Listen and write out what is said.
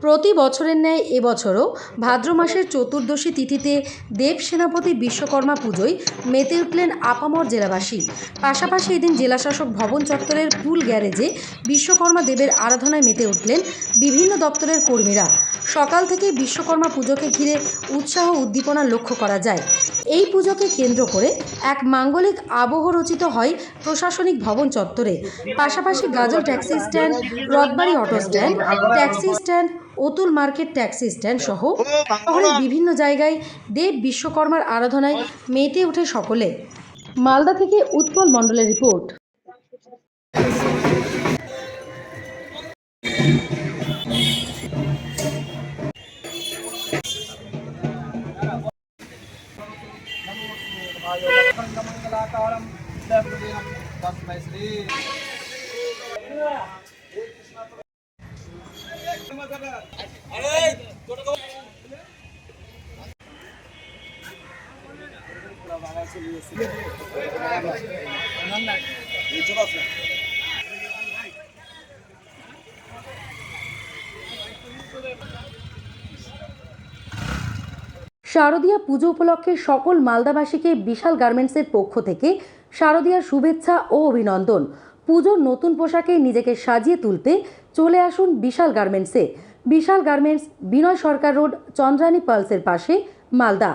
প্রতি বছরের ন্যায় এবছরও ভাদ্র মাসের চতুর্দশী তিথিতে দেব সেনাপতি বিশ্বকর্মা পুজোয় মেতে উঠলেন আপামর জেলাবাসী। পাশাপাশি এদিন জেলাশাসক ভবন চত্বরের ফুল গ্যারেজে বিশ্বকর্মা দেবের আরাধনায় মেতে উঠলেন বিভিন্ন দপ্তরের কর্মীরা। সকাল থেকে বিশ্বকর্মা পুজোকে ঘিরে উৎসাহ উদ্দীপনা লক্ষ্য করা যায়। এই পুজোকে কেন্দ্র করে এক মাঙ্গলিক আবহ রচিত হয় প্রশাসনিক ভবন চত্বরে। পাশাপাশি Gajol taxi stand, Rathbari auto stand, taxi stand, Atul market taxi stand সহ শহরের বিভিন্ন জায়গায় দেব বিশ্বকর্মার আরাধনায় মেতে ওঠে সকলে। মালদা থেকে উৎপল মণ্ডলের রিপোর্ট। మంగళాకారం తస్మై శ్రీ শারদীয়া পুজো উপলক্ষে সকল মালদাবাসীকে বিশাল গার্মেন্টসের পক্ষ থেকে শারদীয়ার শুভেচ্ছা ও অভিনন্দন। পুজোর নতুন পোশাকে নিজেকে সাজিয়ে তুলতে চলে আসুন বিশাল গার্মেন্টসে। বিশাল গার্মেন্টস, বিনয় সরকার রোড চন্দ্রানী পালসের পাশে, মালদা।